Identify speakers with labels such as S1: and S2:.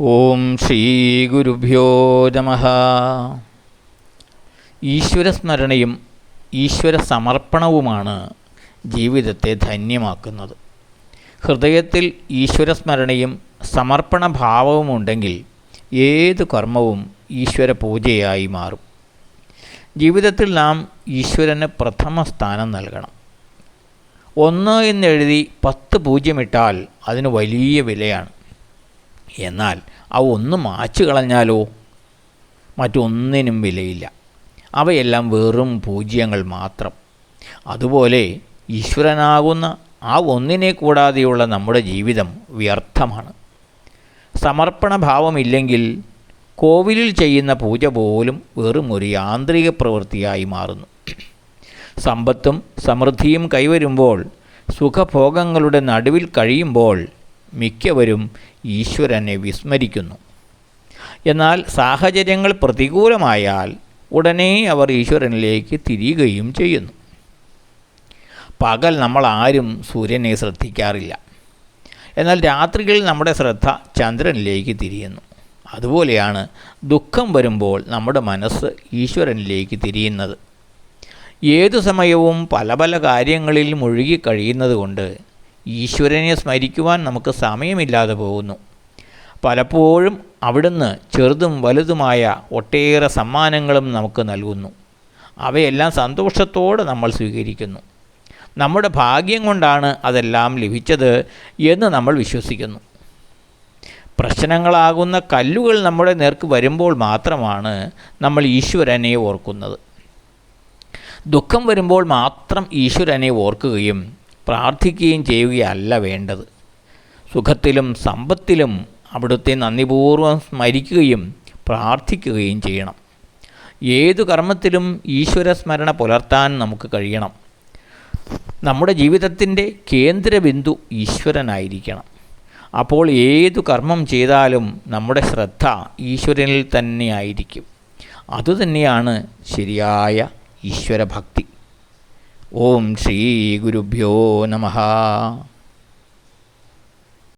S1: ഓം ശ്രീ ഗുരുഭ്യോ നമ. ഈശ്വരസ്മരണയും ഈശ്വര സമർപ്പണവുമാണ് ജീവിതത്തെ ധന്യമാക്കുന്നത്. ഹൃദയത്തിൽ ഈശ്വരസ്മരണയും സമർപ്പണ ഭാവവുമുണ്ടെങ്കിൽ ഏത് കർമ്മവും ഈശ്വര പൂജയായി മാറും. ജീവിതത്തിൽ നാം ഈശ്വരന് പ്രഥമ സ്ഥാനം നൽകണം. ഒന്ന് എന്നെഴുതി പത്ത് പൂജ്യമിട്ടാൽ അതിന് വലിയ വിലയാണ്. എന്നാൽ ആ ഒന്ന് മാച്ചു കളഞ്ഞാലോ? മറ്റൊന്നിനും വിലയില്ല. അവയെല്ലാം വെറും പൂജ്യങ്ങൾ മാത്രം. അതുപോലെ ഈശ്വരനാകുന്ന ആ ഒന്നിനെ കൂടാതെയുള്ള നമ്മുടെ ജീവിതം വ്യർത്ഥമാണ്. സമർപ്പണ ഭാവമില്ലെങ്കിൽ കോവിലിൽ ചെയ്യുന്ന പൂജ പോലും വെറും ഒരു യാന്ത്രിക പ്രവൃത്തിയായി മാറുന്നു. സമ്പത്തും സമൃദ്ധിയും കൈവരുമ്പോൾ സുഖഭോഗങ്ങളുടെ നടുവിൽ കഴിയുമ്പോൾ മിക്കവരും ഈശ്വരനെ വിസ്മരിക്കുന്നു. എന്നാൽ സാഹചര്യങ്ങൾ പ്രതികൂലമായാൽ ഉടനെ അവർ ഈശ്വരനിലേക്ക് തിരിയുകയും ചെയ്യുന്നു. പകൽ നമ്മൾ ആരും സൂര്യനെ ശ്രദ്ധിക്കാറില്ല. എന്നാൽ രാത്രിയിൽ നമ്മുടെ ശ്രദ്ധ ചന്ദ്രനിലേക്ക് തിരിയുന്നു. അതുപോലെയാണ് ദുഃഖം വരുമ്പോൾ നമ്മുടെ മനസ്സ് ഈശ്വരനിലേക്ക് തിരിയുന്നത്. ഏതു സമയവും പല പല കാര്യങ്ങളിൽ മുഴുകി കഴിയുന്നത് കൊണ്ട് ഈശ്വരനെ സ്മരിക്കുവാൻ നമുക്ക് സമയമില്ലാതെ പോകുന്നു. പലപ്പോഴും അവിടുന്ന് ചെറുതും വലുതുമായ ഒട്ടേറെ സമ്മാനങ്ങളും നമുക്ക് നൽകുന്നു. അവയെല്ലാം സന്തോഷത്തോടെ നമ്മൾ സ്വീകരിക്കുന്നു. നമ്മുടെ ഭാഗ്യം കൊണ്ടാണ് അതെല്ലാം ലഭിച്ചത് എന്ന് നമ്മൾ വിശ്വസിക്കുന്നു. പ്രശ്നങ്ങളാകുന്ന കല്ലുകൾ നമ്മുടെ നേർക്ക് വരുമ്പോൾ മാത്രമാണ് നമ്മൾ ഈശ്വരനെ ഓർക്കുന്നത്. ദുഃഖം വരുമ്പോൾ മാത്രം ഈശ്വരനെ ഓർക്കുകയും പ്രാർത്ഥിക്കുകയും ചെയ്യുകയല്ല വേണ്ടത്. സുഖത്തിലും സമ്പത്തിലും അവിടുത്തെ നന്ദിപൂർവം സ്മരിക്കുകയും പ്രാർത്ഥിക്കുകയും ചെയ്യണം. ഏതു കർമ്മത്തിലും ഈശ്വര സ്മരണ പുലർത്താൻ നമുക്ക് കഴിയണം. നമ്മുടെ ജീവിതത്തിന്റെ കേന്ദ്രബിന്ദു ഈശ്വരനായിരിക്കണം. അപ്പോൾ ഏതു കർമ്മം ചെയ്താലും നമ്മുടെ ശ്രദ്ധ ഈശ്വരനിൽ തന്നെയായിരിക്കും. അതുതന്നെയാണ് ശരിയായ ഈശ്വരഭക്തി. ഓം ശ്രീ ഗുരുഭ്യോ നമഃ.